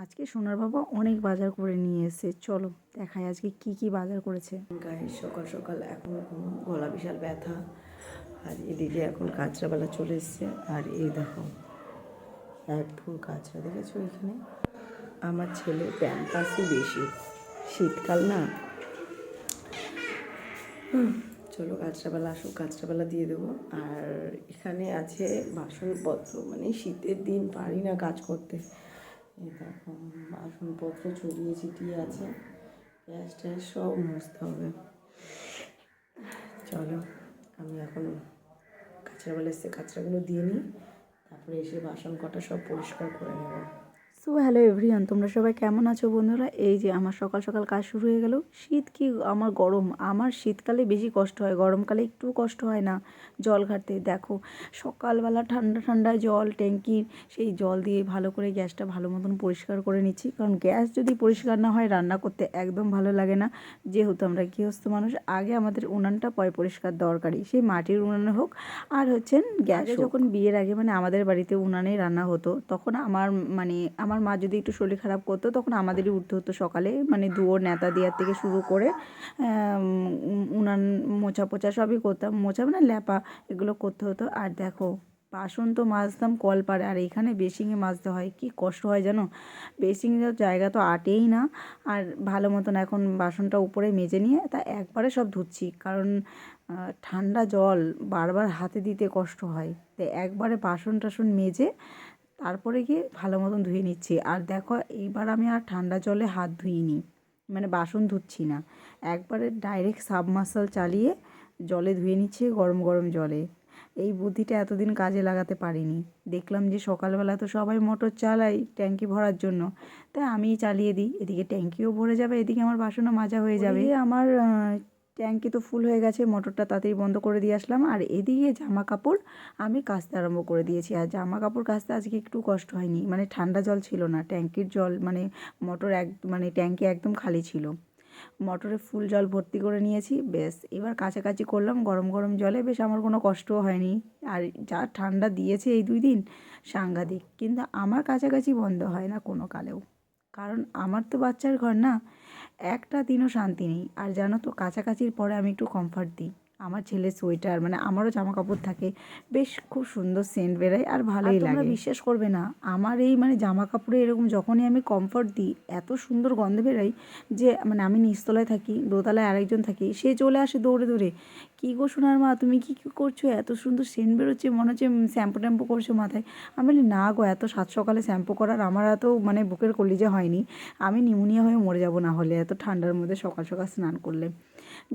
আজকে সোনার বাবা অনেক বাজার করে নিয়ে এসেছে। চলো দেখাই আজকে কি কি বাজার করেছে। গায়ে সকাল সকাল এখন গলা বিশাল ব্যথা। আর এদিকে এখন কাঁচরাবেলা চলে এসছে। আর এই দেখো এক ফুল কাঁচরা দেখেছ এখানে? আমার ছেলে প্যাম্পাসই বেশি। শীতকাল না। হুম, চলো কাঁচরাবেলা আসুক কাঁচরাবেলা দিয়ে দেবো। আর এখানে আছে বাসনপত্র। মানে শীতের দিন পারি না কাজ করতে। দেখো বাসনপত্র ছড়িয়ে ছিটিয়ে আছে। গ্যাস ট্যাস সব মুছতে হবে। চলো, আমি এখন কাঁচরা কাঁচরাবেলা এসে কাঁচরাগুলো দিয়ে নিই। তারপরে এসে বাসন কটা সব পরিষ্কার করে নেব। সো হ্যালো এভরিওয়ান তোমরা সবাই কেমন আছো বন্ধুরা? এই যে আমার সকাল সকাল কাজ শুরু হয়ে গেল। শীত কি আমার গরম? আমার শীতকালে বেশি কষ্ট হয় গরমকালে একটু কষ্ট হয় না জল ঘাটতে। দেখো সকালবেলা ঠান্ডা ঠান্ডা জল ট্যাঙ্কির সেই জল দিয়ে ভালো করে গ্যাসটা ভালো মতন পরিষ্কার করে নিচ্ছি। কারণ গ্যাস যদি পরিষ্কার না হয় রান্না করতে একদম ভালো লাগে না। যেহেতু আমরা গৃহস্থ মানুষ আগে আমাদের উনানটা পয় পরিষ্কার দরকারি। সেই মাটির উনানে হোক আর হচ্ছেন গ্যাস যখন বিয়ের আগে মানে আমাদের বাড়িতে উনানেই রান্না হতো তখন আমার মানে আমার মা যদি একটু শরীর খারাপ করতো, তখন আমাদেরই উঠতে হতো সকালে। মানে দুয়োর নেতা দেওয়ার থেকে শুরু করে উনান, মোছা পোছা সবই করতাম। মোছা মানে ল্যাপা, এগুলো করতে হতো। আর দেখো বাসন তো মাজতাম কল পাড়ে, আর এখানে বেসিংয়ে মাজতে হয়। কি কষ্ট হয় জানো? বেসিংয়ের জায়গা তো আটেই না। আর ভালো মতন এখন বাসনটা উপরে মেজে নিয়ে, তা একবারে সব ধুচ্ছি। কারণ ঠান্ডা জল বারবার হাতে দিতে কষ্ট হয়। তো একবারে বাসন টাসন মেজে তারপরে গিয়ে ভালো মতন ধুয়ে নিচ্ছি। আর দেখো, এইবার আমি আর ঠান্ডা জলে হাত ধুইনি মানে বাসন ধুচ্ছি না। একবারে ডাইরেক্ট সাবমার্সাল চালিয়ে জলে ধুয়ে নিচ্ছি গরম গরম জলে। এই বুদ্ধিটা এতদিন কাজে লাগাতে পারিনি। দেখলাম যে সকালবেলা তো সবাই মোটর চালাই ট্যাঙ্কি ভরার জন্য। তাই আমিই চালিয়ে দিই। এদিকে ট্যাঙ্কিও ভরে যাবে, এদিকে আমার বাসনও মাজা হয়ে যাবে। আমার ট্যাঙ্কি তো ফুল হয়ে গেছে, মোটরটা তাড়াতাড়ি বন্ধ করে দিয়ে আসলাম। আর এদিকে জামা কাপড় আমি কাচতে আরম্ভ করে দিয়েছি। আর জামা কাপড় কাচতে আজকে একটু কষ্ট হয়নি মানে ঠান্ডা জল ছিল না, ট্যাঙ্কির জল মানে মোটর এক মানে ট্যাঙ্কি একদম খালি ছিল। মোটরে ফুল জল ভর্তি করে নিয়েছি বেশ এবার কাছাকাছি করলাম, গরম গরম জলে বেশ আমার কোনো কষ্টও হয়নি। আর যা ঠান্ডা দিয়েছে এই দুই দিন সাংঘাতিক, কিন্তু আমার কাছাকাছি বন্ধ হয় না কোনো কালেও। কারণ আমার তো বাচ্চার ঘর না একটা দিনও শান্তি নেই। আর জানো তো কাছাকাছির পরে আমি একটু কমফর্ট দিই। আমার ছেলে সোয়েটার মানে আমারও জামা কাপড় থাকে বেশ খুব সুন্দর সেন্ট বেরোয় আর ভালোই লাগে। বিশ্বাস করবে না আমার এই মানে জামা কাপড়ে এরকম যখনই আমি কমফর্ট দিই এত সুন্দর গন্ধ বেরোয় যে মানে আমি নিচতলায় থাকি দোতলায় আরেকজন থাকি সে চলে আসে দৌড়ে দৌড়ে। কী গো সোনার মা তুমি কী কী করছ? এত সুন্দর সেন্ট বেরোচ্ছে মনে হচ্ছে শ্যাম্পু ট্যাম্পু করছ মাথায়। আমি বলি না গো এত সাত সকালে শ্যাম্পু করার আমার এত মানে বুকের কলিজে হয়নি। আমি নিউমোনিয়া হয়ে মরে যাব না হলে এত ঠান্ডার মধ্যে সকাল সকাল স্নান করলে।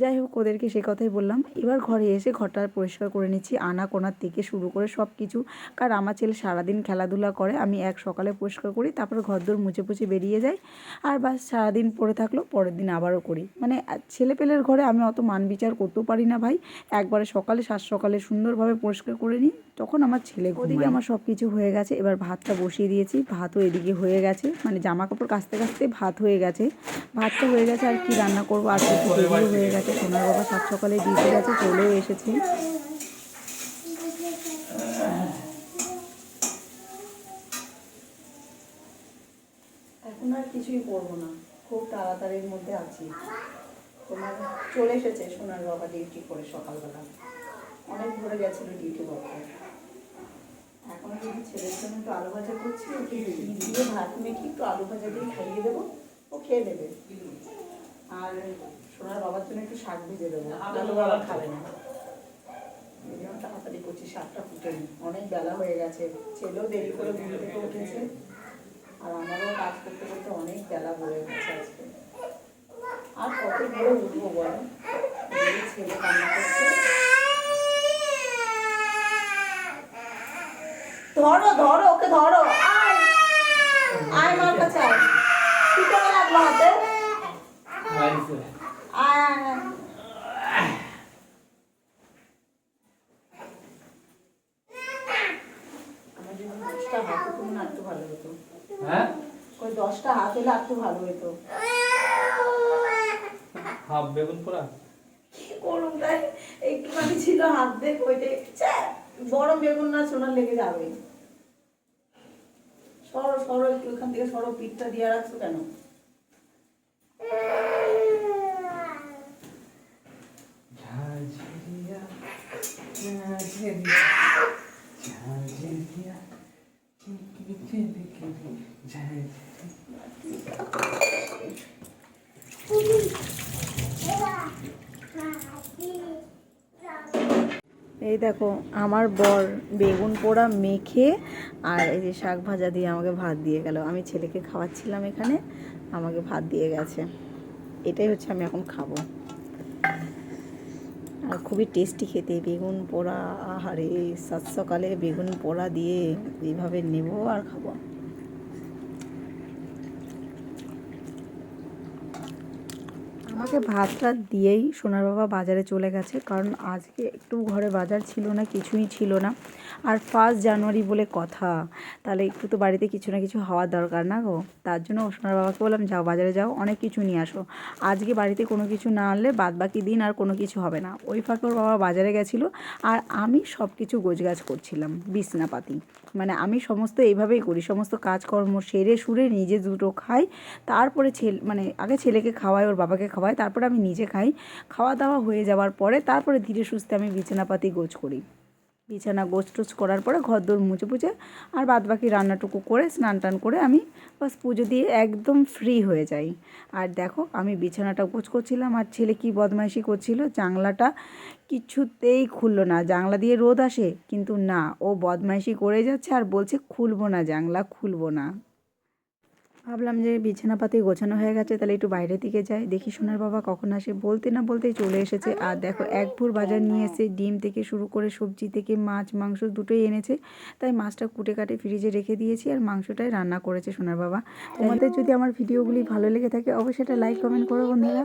যাই হোক ওদেরকে সে কথাই বললাম। এবার ঘরে এসে ঘরটা পরিষ্কার করে নিচ্ছি। আনা কোনার থেকে শুরু করে সব কিছু কারণ আমার ছেলে সারাদিন খেলাধুলা করে, আমি এক সকালে পরিষ্কার করি, তারপর ঘরদোর মুছে পুছে বেরিয়ে যাই। আর বাস, সারাদিন পরে থাকল পরের দিন আবারও করি। মানে ছেলেপেলের ঘরে আমি অত মান বিচার করতেও পারি না ভাই। একবারে সকালে সাত সকালে সুন্দরভাবে পরিষ্কার করে নিই। তখন আমার ছেলে ওদিকে আমার সব কিছু হয়ে গেছে। এবার ভাতটা বসিয়ে দিয়েছি। ভাতও এদিকে হয়ে গেছে। মানে জামা কাপড় কাচতে কাচতে ভাত হয়ে গেছে। ভাতটা হয়ে গেছে আর কি রান্না করব, আর হয়ে গেছে। সোনার বাবা সাত সকালে ডিউটি গেছে চলেও এসেছে। এখন আর কিছুই করব না। খুব তাড়াতাড়ির মধ্যে আছি। তোমার চলে এসেছে সোনার বাবা ডিউটি করে সকালবেলা। অনেক ভরে গেছিল ডিউটি করতে। এখন যদি ছেলের জন্য একটু আলু ভাজা করছি, ওকে দিয়ে ভাত মেখে একটু আলু ভাজা দিয়ে খাইয়ে দেবো। ও খেয়ে নেবে। আর সোনার বাবার জন্য একটু শাক ভেজে দেবো। আলু বাবা খাবে না। এই জন্য তাড়াতাড়ি করছি শাকটা ফুটে নি অনেক বেলা হয়ে গেছে। ছেলেও দেরি করে ঘুম থেকে উঠেছে। আর আমারও কাজ করতে করতে অনেক বেলা হয়ে গেছে আজকে। আর কত ভোরে উঠবো বলো? ছেলে কান্না করছে। ধরো ধরো ওকে ধরো। আয়। আয় মার কাছে আয়। কি করে লাগল হাতে আয় আয়, আয় আমার যদি দশটা হাত হতো না একটু ভালো হতো। হ্যাঁ? ওই দশটা হাত এলে একটু ভালো হতো হাফ বেগুন পোড়া? কি একটুখানি ছিল হাত দেখ ওইটাই বড় বেগুন না সোনার লেগে যাবে। সরো সরো একটু এখান থেকে সরো পিঠটা দিয়ে রাখছো কেন? ঝাঝরিয়া ঝাঝরিয়া ঝাঝরিয়া। এই দেখো, আমার বর বেগুন পোড়া মেখে আর এই যে শাক ভাজা দিয়ে আমাকে ভাত দিয়ে গেল। আমি ছেলেকে খাওয়াচ্ছিলাম এখানে, আমাকে ভাত দিয়ে গেছে। এটাই হচ্ছে আমি এখন খাব। আর খুবই টেস্টি খেতে, বেগুন পোড়া, আহারে সাত সকালে বেগুন পোড়া দিয়ে এইভাবে নেব আর খাব। আমাকে ভাতটা দিয়েই সোনার বাবা বাজারে চলে গেছে, কারণ আজকে একটু ঘরে বাজার ছিল না, কিছুই ছিল না। আর ফার্স্ট জানুয়ারি বলে কথা। তাহলে একটু তো বাড়িতে কিছু না কিছু হওয়ার দরকার না গো। তার জন্য সোনার বাবাকে বললাম, যাও বাজারে যাও, অনেক কিছু নিয়ে আসো। আজকে বাড়িতে কোনো কিছু না আনলে বাদ বাকি দিন আর কোনো কিছু হবে না। ওই ফাঁকে ওর বাবা বাজারে গেছিল আর আমি সব কিছু গোছগাছ করছিলাম, বিছনাপাতি। মানে আমি সমস্ত এইভাবেই করি, সমস্ত কাজকর্ম সেরে সুরে নিজে দুটো খাই, তারপরে ছেলে মানে আগে ছেলেকে খাওয়াই, ওর বাবাকে খাওয়াই, তারপরে আমি নিজে খাই। খাওয়া দাওয়া হয়ে যাওয়ার পরে তারপরে ধীরে সুস্থে আমি বিছানাপাতি গোছ করি। বিছানা গোছ টোছ করার পরে ঘর দোর মুছে পুছে আর বাদ বাকি রান্নাটুকু করে স্নান টান করে আমি বাস পুজো দিয়ে একদম ফ্রি হয়ে যাই। আর দেখো আমি বিছানাটা গোছ করছিলাম, আর ছেলে কি বদমাইশি করছিল, জানলাটা কিছুতেই খুললো না। জানলা দিয়ে রোদ আসে, কিন্তু না, ও বদমাইশি করে যাচ্ছে আর বলছে, খুলবো না জানলা, খুলবো না। ভাবলাম যে বিছানা বিছানাপাতি গোছানো হয়ে গেছে, তাহলে একটু বাইরের দিকে যাই। দেখি সোনার বাবা কখন আসে, বলতে না বলতেই চলে এসেছে। আর দেখো, এক ভোর বাজার নিয়ে এসে ডিম থেকে শুরু করে সবজি থেকে মাছ, মাংস দুটোই এনেছে। তাই মাছটা কুটে কাটে ফ্রিজে রেখে দিয়েছি আর মাংসটাই রান্না করেছে সোনার বাবা। তোমাদের যদি আমার ভিডিওগুলি ভালো লেগে থাকে, অবশ্যই এটা লাইক, কমেন্ট করো বন্ধুরা।